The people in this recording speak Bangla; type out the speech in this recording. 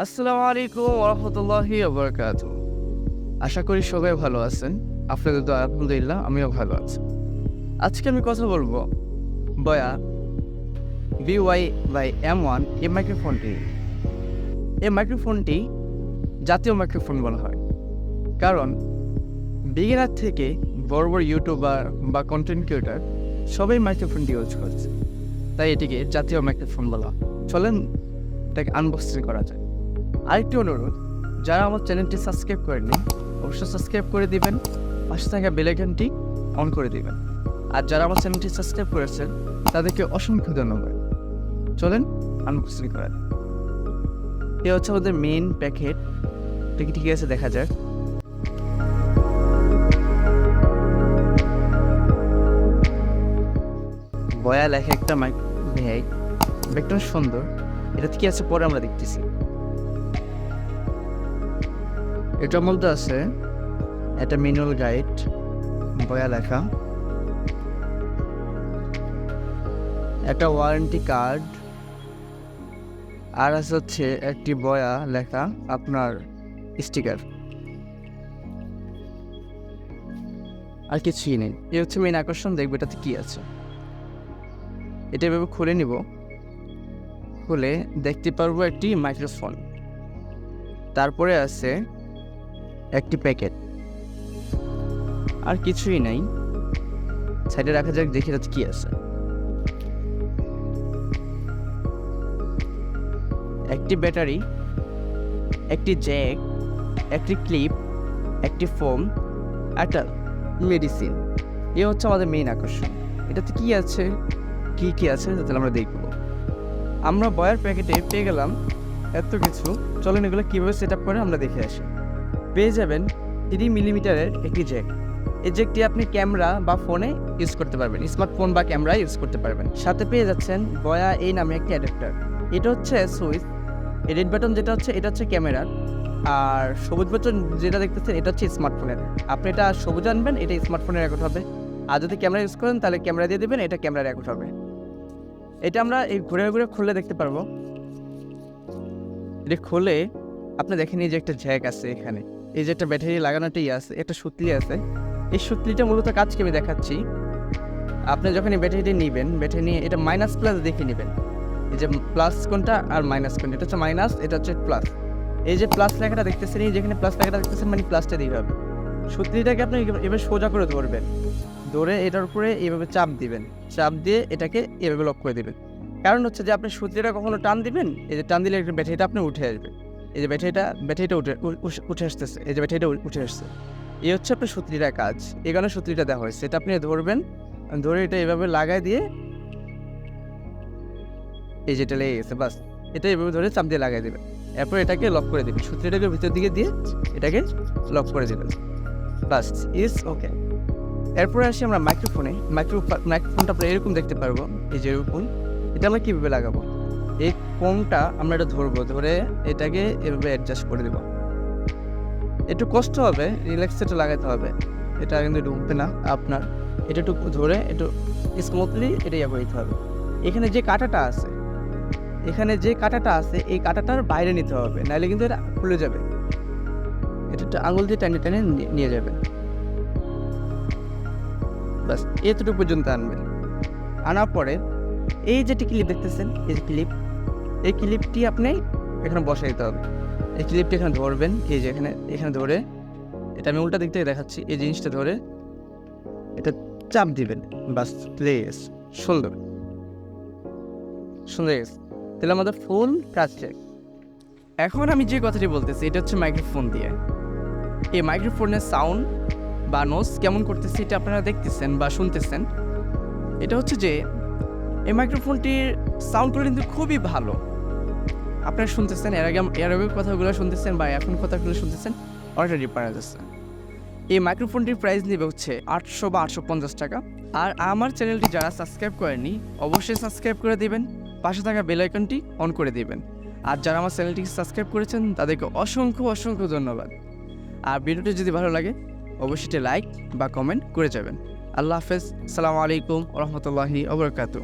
আসসালামু আলাইকুম ওরহমতুল্লাহি ওবরকাত আশা করি সবাই ভালো আছেন। আপনাদের তো আলহামদুলিল্লাহ, আমিও ভালো আছি। আজকে আমি কথা বলব বয়া বিওয়াই বাই এম ওয়ান এই মাইক্রোফোনটি এই মাইক্রোফোনটি জাতীয় মাইক্রোফোন বলা হয়। কারণ বিগিনার থেকে বড় বড় ইউটিউবার বা কন্টেন্ট ক্রিয়েটার সবাই মাইক্রোফোনটি ইউজ করছে। তাই এটিকে জাতীয় মাইক্রোফোন বলা। চলেন এটাকে আনবক্সিং করা যায় আরেকটি অনুরোধ, যারা আমার চ্যানেলটি সাবস্ক্রাইব করেননি, অবশ্যই সাবস্ক্রাইব করে দিবেন, পাশে থাকা বেলাইকনটি অন করে দিবেন। আর যারা আমার চ্যানেলটি সাবস্ক্রাইব করেছেন, তাদেরকে অসংখ্য ধন্যবাদ। চলেন আনবক্সিং করা যাক। এ হচ্ছে আমাদের মেইন প্যাকেট কি ঠিক আছে, দেখা যাক। বয়া লেখা একটা মাইক ব্যাগ ব্যাগটা সুন্দর। এটা কি আছে, পরে আমরা দেখতেছি। এটার মধ্যে আছে একটা ম্যানুয়াল গাইড বয়া লেখা। একটা ওয়ারেন্টি কার্ড আর আছে হচ্ছে একটি বয়া লেখা আপনার স্টিকার আর কিছুই নেই। এ হচ্ছে মেন আকর্ষণ, দেখবে এটাতে কি আছে। এটা এভাবে খুলে নিব। খুলে দেখতে পারব একটি মাইক্রোফোন তারপরে আছে একটি প্যাকেট। আর কিছুই নাই। সাইডে রাখা যাক, দেখি তাতে কি আছে। একটি ব্যাটারি, একটি জ্যাক, একটি ক্লিপ, একটি ফোম একটা মেডিসিন। এ হচ্ছে আমাদের মেইন আকর্ষণ। এটাতে কি আছে? কি কি আছে? তাহলে আমরা দেখব। আমরা বয়ার প্যাকেটে পেয়ে গেলাম এত কিছু। চলেন এগুলো কীভাবে সেট আপ করে আমরা দেখে আসি। পেয়ে যাবেন থ্রি মিলিমিটারের একটি জ্যাক এই জ্যাকটি আপনি ক্যামেরা বা ফোনে ইউজ করতে পারবেন। স্মার্টফোন বা ক্যামেরা ইউজ করতে পারবেন। সাথে পেয়ে যাচ্ছেন বয়া এই নামে একটি অ্যাডাপ্টার এটা হচ্ছে সুইচ রেড বাটন যেটা হচ্ছে, এটা হচ্ছে ক্যামেরার আর সবুজ বাটন যেটা দেখতেছেন, এটা হচ্ছে স্মার্টফোনের আপনি এটা সবুজ আনবেন, এটা স্মার্টফোনের রেকর্ড হবে। আর যদি ক্যামেরা ইউজ করেন, তাহলে ক্যামেরা দিয়ে দেবেন, এটা ক্যামেরা রেকর্ড হবে। এটা আমরা এই ঘুরে ঘুরে খুললে দেখতে পারব। এটা খুলে আপনি দেখেন এই যে একটা জ্যাক আছে এখানে। এই যে একটা ব্যাটারি লাগানোটাই আছে, একটা সুতলি আছে। এই সুতলিটা মূলত কাজকে আমি দেখাচ্ছি। আপনি যখন এই ব্যাটারিটা নেবেন, ব্যাটারি নিয়ে এটা মাইনাস প্লাস দেখে নেবেন। এই যে প্লাস কোনটা আর মাইনাস কোনটা? এটা হচ্ছে মাইনাস এটা হচ্ছে প্লাস এই যে প্লাস লেখাটা দেখতেছেন, এই যেখানে প্লাস লেখাটা দেখতেছেন মানে প্লাসটা দিতে হবে। সুতলিটাকে আপনি এভাবে সোজা করে ধরবেন। ধরে এটার উপরে এইভাবে চাপ দিবেন। চাপ দিয়ে এটাকে এভাবে লক করে দিবেন। কারণ হচ্ছে যে আপনি সুতলিটা কখনো টান দিবেন, এই যে টান দিলে ব্যাটারিটা আপনি উঠে আসবে। এই যে ব্যাটারিটা ব্যাটারিটা উঠে উঠে আসতেছে। এই যে ব্যাটারিটা উঠে আসছে। এই হচ্ছে আপনার সুতলিটার কাজ এখানে সুতলিটা দেওয়া হয়েছে এটা আপনি ধরবেন। ধরে এটা এভাবে লাগাই দিয়ে এই যেটা লেগে গেছে, বাস। এটা এভাবে ধরে চাপ দিয়ে লাগাই দেবেন। এরপর এটাকে লক করে দেবেন। সুতলিটাকে ভিতর দিকে দিয়ে এটাকে লক করে দেবেন। বাস, ইস, ওকে। এরপরে আসি আমরা মাইক্রোফোনে। মাইক্রো মাইক্রোফোনটা আমরা এরকম দেখতে পারব। এই যে এরকম। এটা আমরা কীভাবে লাগাবো? এই কোনটা আমরা এটা ধরবো, ধরে এটাকে এভাবে অ্যাডজাস্ট করে দেবো। একটু কষ্ট হবে রিল্যাক্সেটা লাগাতে হবে। এটা কিন্তু ঢুকবে না, আপনার এটা একটু ধরে একটু স্মুথলি এটা ইয়ে করে হবে। এখানে যে কাঁটাটা আছে, এখানে যে কাঁটাটা আছে, এই কাঁটাটার বাইরে নিতে হবে, নাহলে কিন্তু এটা খুলে যাবে। এটা একটু আঙুল দিয়ে টেনে টেনে নিয়ে- যাবেন। বাস এতটুকু পর্যন্ত আনবেন। আনার পরে এই যেটি ক্লিপ দেখতেছেন, এই ক্লিপ এই ক্লিপটি আপনি এখানে বসাই দিতে হবে। এই ক্লিপটি এখানে ধরবেন, এই যে এখানে এখানে ধরে, এটা আমি উল্টা দিক থেকে দেখাচ্ছি, এই জিনিসটা ধরে, এটা চাপ দিবেন, বাস প্লেস সুন্দর। সুন্দর গেছে। তাহলে আমাদের ফুল কাজ এখন আমি যে কথাটি বলতেছি, এটা হচ্ছে মাইক্রোফোন দিয়ে। এই মাইক্রোফোনের সাউন্ড বা নোস কেমন করতেছে, এটা আপনারা দেখতেছেন বা শুনতেছেন। এটা হচ্ছে যে এই মাইক্রোফোনটির সাউন্ডগুলো কিন্তু খুবই ভালো। আপনারা শুনতেছেন, এর আগে এর আগে কথাগুলো শুনতেছেন বা এখন কথাগুলো শুনতেছেন, অনেকটা ডিফারেন্স আছে। এই মাইক্রোফোনটির প্রাইস নেবে হচ্ছে আটশো বা আটশো পঞ্চাশ টাকা। আর আমার চ্যানেলটি যারা সাবস্ক্রাইব করেনি অবশ্যই সাবস্ক্রাইব করে দিবেন, পাশে থাকা বেল আইকনটি অন করে দিবেন। আর যারা আমার চ্যানেলটিকে সাবস্ক্রাইব করেছেন, তাদেরকে অসংখ্য অসংখ্য ধন্যবাদ। আর ভিডিওটি যদি ভালো লাগে, অবশ্যই লাইক বা কমেন্ট করে যাবেন। আল্লাহ হাফেজ, সালামু আলাইকুম রহমতুল্লাহি ওবরকাতু